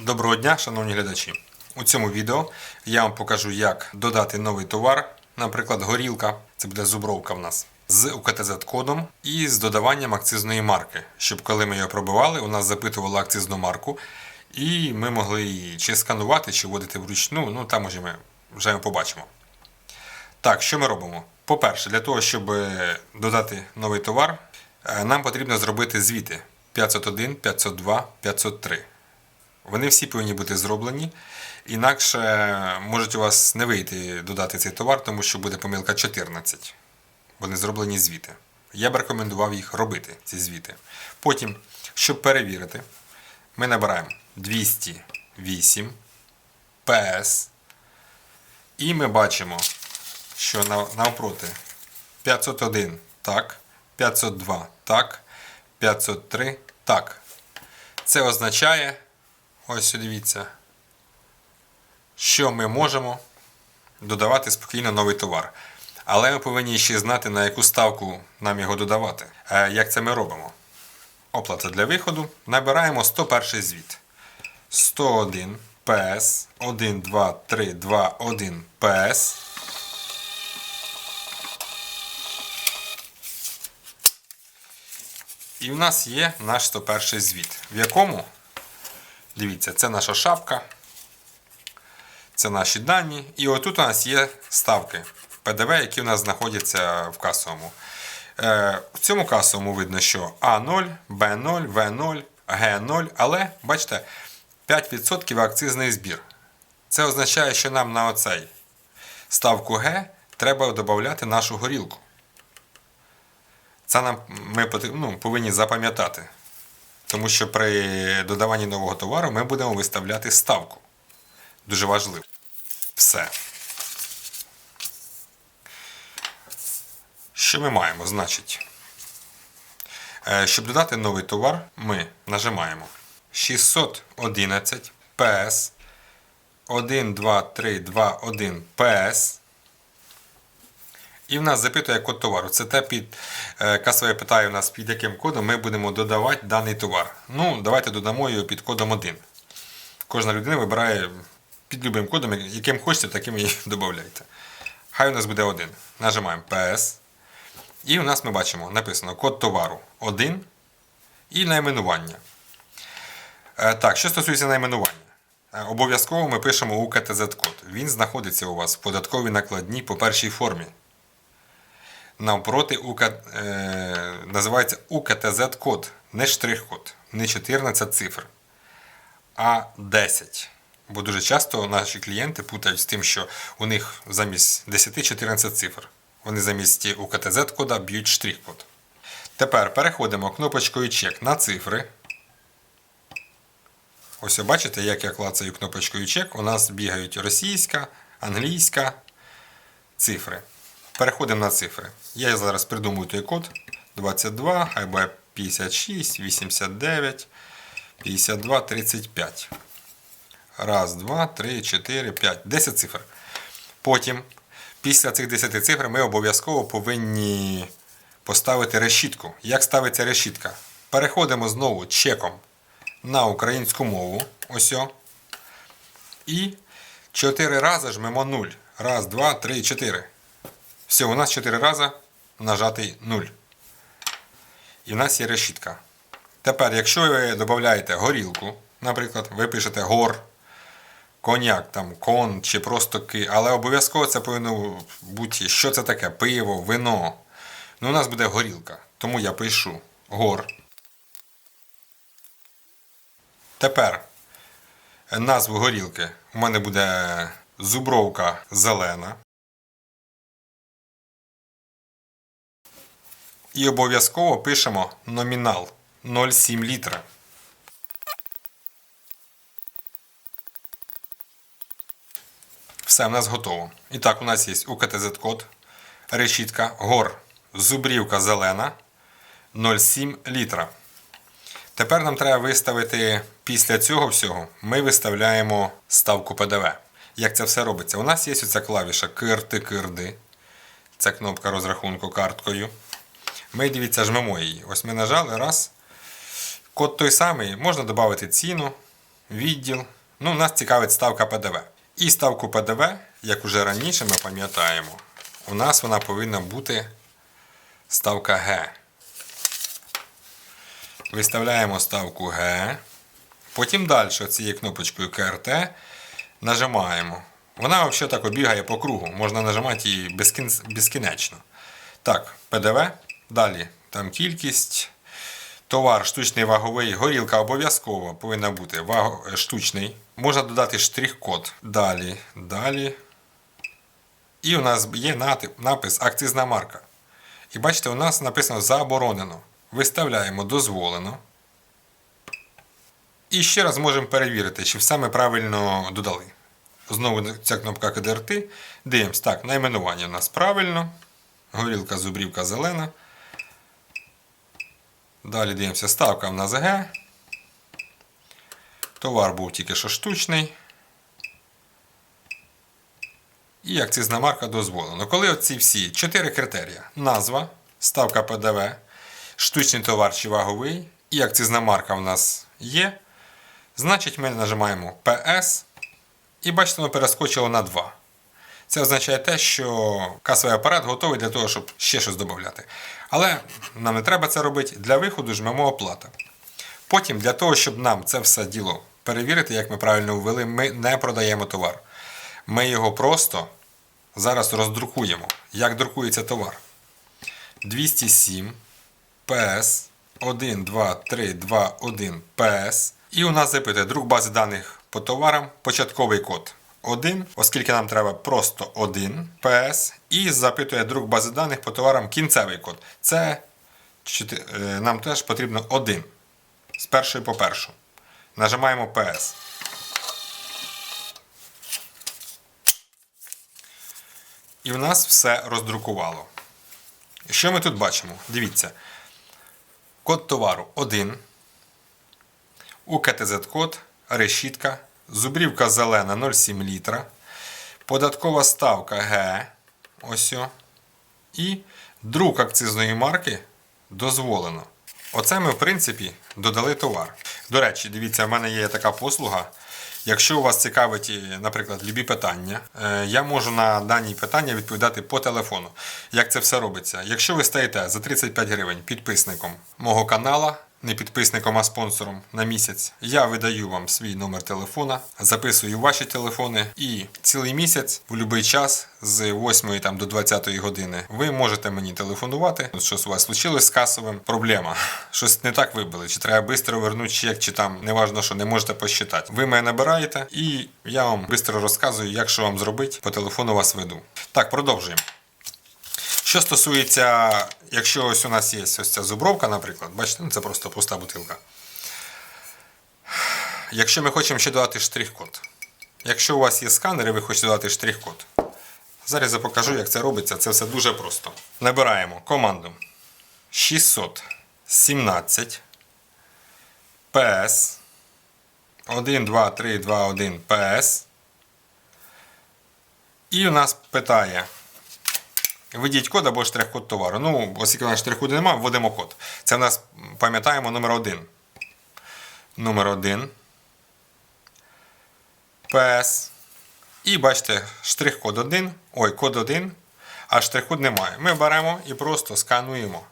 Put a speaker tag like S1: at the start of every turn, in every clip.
S1: Доброго дня, шановні глядачі! У цьому відео я вам покажу, як додати новий товар, наприклад, горілка, це буде зубровка в нас, з УКТЗ-кодом і з додаванням акцизної марки, щоб коли ми його пробивали, у нас запитували акцизну марку, і ми могли її чи сканувати, чи вводити вручну, ну там уже ми вже побачимо. Так, що ми робимо? По-перше, для того, щоб е, додати новий товар, е, нам потрібно зробити звіти 501, 502, 503. Вони всі повинні бути зроблені. Інакше можуть у вас не вийти додати цей товар, тому що буде помилка 14. Вони зроблені звіти. Я б рекомендував їх робити, ці звіти. Потім, щоб перевірити, ми набираємо 208 PS. І ми бачимо, що навпроти 501 так, 502 так, 503 так. Це означає, ось дивіться, що ми можемо додавати спокійно новий товар. Але ми повинні ще знати, на яку ставку нам його додавати. Е, Як це ми робимо? Оплата для виходу. Набираємо 101 звіт. 101 PS 1, 2, 3, 2, 1 PS. І в нас є наш 101 звіт, в якому, дивіться, це наша шапка, це наші дані. І отут у нас є ставки ПДВ, які у нас знаходяться в касовому. Е, в цьому касовому видно, що А0, Б0, В0, Г0, але бачите, 5% акцизний збір. Це означає, що нам на оцей ставку Г треба додати нашу горілку. Це нам ми ну, повинні запам'ятати. Тому що при додаванні нового товару ми будемо виставляти ставку. Дуже важливо. Все. Що ми маємо? Значить, е, щоб додати новий товар, ми нажимаємо 611 PS 1, 2, 3, 2, 1 PS. І в нас запитує код товару. Це те під е, касове питає в нас, під яким кодом ми будемо додавати даний товар. Ну, давайте додамо його під кодом 1. Кожна людина вибирає під любим кодом, яким хочете, таким і додавайте. Хай у нас буде 1. Нажимаємо PS. І у нас ми бачимо написано код товару 1 і найменування. Е, Так, що стосується найменування. Е, Обов'язково ми пишемо УКТЗ-код. Він знаходиться у вас в податковій накладній по першій формі. Навпроти УК, е, називається УКТЗ-код, не штрих-код, не 14 цифр, а 10. Бо дуже часто наші клієнти путають з тим, що у них замість 10-14 цифр. Вони замість УКТЗ-кода б'ють штрих-код. Тепер переходимо кнопочкою чек на цифри. Ось ви бачите, як я клацаю кнопочкою чек. У нас бігають російська, англійська цифри. Переходимо на цифри. Я зараз придумую той код 22, хай буде 56, 89, 52, 35. Раз, два, три, чотири, п'ять. 10 цифр. Потім, після цих 10 цифр, ми обов'язково повинні поставити решітку. Як ставиться решітка? Переходимо знову чеком на українську мову. Ось. о. І 4 рази жмемо 0. Раз, два, три, чотири. Все, у нас 4 рази нажатий 0. І в нас є решітка. Тепер, якщо ви додаєте горілку, наприклад, ви пишете гор, коньяк, там, кон чи просто ки, але обов'язково це повинно бути, що це таке, пиво, вино. Ну, у нас буде горілка. Тому я пишу гор. Тепер назву горілки у мене буде зубровка зелена. І обов'язково пишемо номінал 0,7 літра. Все, в нас готово. І так, у нас є УКТЗ-код, решітка, гор, зубрівка зелена 0,7 літра. Тепер нам треба виставити після цього всього, ми виставляємо ставку ПДВ. Як це все робиться? У нас є оця клавіша кирти кирди. Це кнопка розрахунку карткою. Ми дивіться, жмемо її. Ось ми нажали раз. Код той самий, можна додати ціну. відділ. Ну, нас цікавить ставка ПДВ. І ставку ПДВ, як уже раніше ми пам'ятаємо, у нас вона повинна бути ставка Г. Виставляємо ставку Г. Потім далі цією кнопочкою КРТ нажимаємо. Вона взагалі так бігає по кругу. Можна нажимати її безкін- безкінечно. Так, ПДВ. Далі там кількість. Товар штучний ваговий, горілка обов'язково повинна бути ваго... е, штучний. Можна додати штрих-код. Далі, далі. І у нас є напис акцизна марка. І бачите, у нас написано заборонено. Виставляємо дозволено. І ще раз можемо перевірити, чи все ми правильно додали. Знову ця кнопка КДРТ. Дивимось. Так, найменування у нас правильно. Горілка, зубрівка зелена. Далі дивимося, ставка в нас Г. Товар був тільки що штучний. І акцизна марка дозволено. Коли оці всі чотири критерії: назва, ставка ПДВ, штучний товар чи ваговий, і акцизна марка в нас є. Значить, ми нажимаємо PS. І бачите, воно перескочило на 2. Це означає те, що касовий апарат готовий для того, щоб ще щось додати. Але нам не треба це робити. Для виходу жмемо оплата. Потім, для того, щоб нам це все діло перевірити, як ми правильно ввели, ми не продаємо товар. Ми його просто зараз роздрукуємо. Як друкується товар? 207 PS 1, 2, 3, 2, 1 PS. І у нас запитує друк бази даних по товарам, початковий код 1, оскільки нам треба просто 1 PS. І запитує друк бази даних по товарам кінцевий код. Це е, нам теж потрібно 1. З першої по першу. Нажимаємо PS. І в нас все роздрукувало. Що ми тут бачимо? Дивіться. Код товару 1. УКТЗ-код, решітка, зубрівка зелена 0,7 літра. Податкова ставка Г. Ось. І друк акцизної марки дозволено. Оце ми, в принципі, додали товар. До речі, дивіться, в мене є така послуга. Якщо у вас цікавить, наприклад, любі питання, е, я можу на дані питання відповідати по телефону. Як це все робиться? Якщо ви стаєте за 35 гривень підписником мого канала, не підписником, а спонсором на місяць, я видаю вам свій номер телефона, записую ваші телефони і цілий місяць, в будь-який час, з 8 там, до 20 години, ви можете мені телефонувати. Щось у вас случилось з касовим, проблема. Щось не так вибили, чи треба швидко вернути чек, чи там неважно, що не можете посчитати. Ви мене набираєте, і я вам швидко розказую, як що вам зробити. По телефону вас веду. Так, продовжуємо. Що стосується, якщо ось у нас є ось ця зубровка, наприклад, бачите, ну це просто пуста бутилка. Якщо ми хочемо ще додати штрих-код. Якщо у вас є сканер і ви хочете додати штрих-код. Зараз я покажу, як це робиться. Це все дуже просто. Набираємо команду 617 PS 1, 2, 3, 2, 1 PS. І у нас питає. Введіть код або штрих-код товару. Ну, оскільки у нас штрих-коду немає, вводимо код. Це в нас, пам'ятаємо, номер 1. Номер 1. PS. І бачите, штрих-код 1. Ой, код 1. А штрих-код немає. Ми беремо і просто скануємо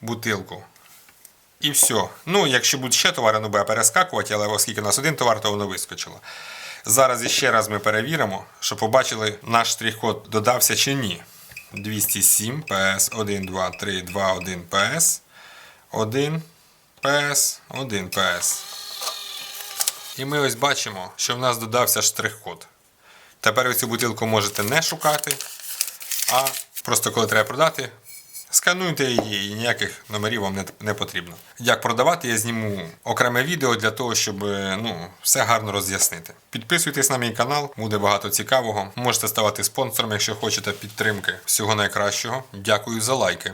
S1: бутилку. І все. Ну, якщо будуть ще товари, воно буде перескакувати, але оскільки у нас один товар, то воно вискочило. Зараз іще раз ми перевіримо, щоб побачили, наш штрих-код додався чи ні. 207 PS 1, 2, 3, 2, 1 PS 1 PS 1 PS. І ми ось бачимо, що в нас додався штрих-код. Тепер ви цю бутилку можете не шукати, а просто коли треба продати, скануйте її і ніяких номерів вам не, потрібно. Як продавати, я зніму окреме відео для того, щоб е, ну, все гарно роз'яснити. Підписуйтесь на мій канал, буде багато цікавого. Можете ставати спонсором, якщо хочете підтримки. Всього найкращого. Дякую за лайки.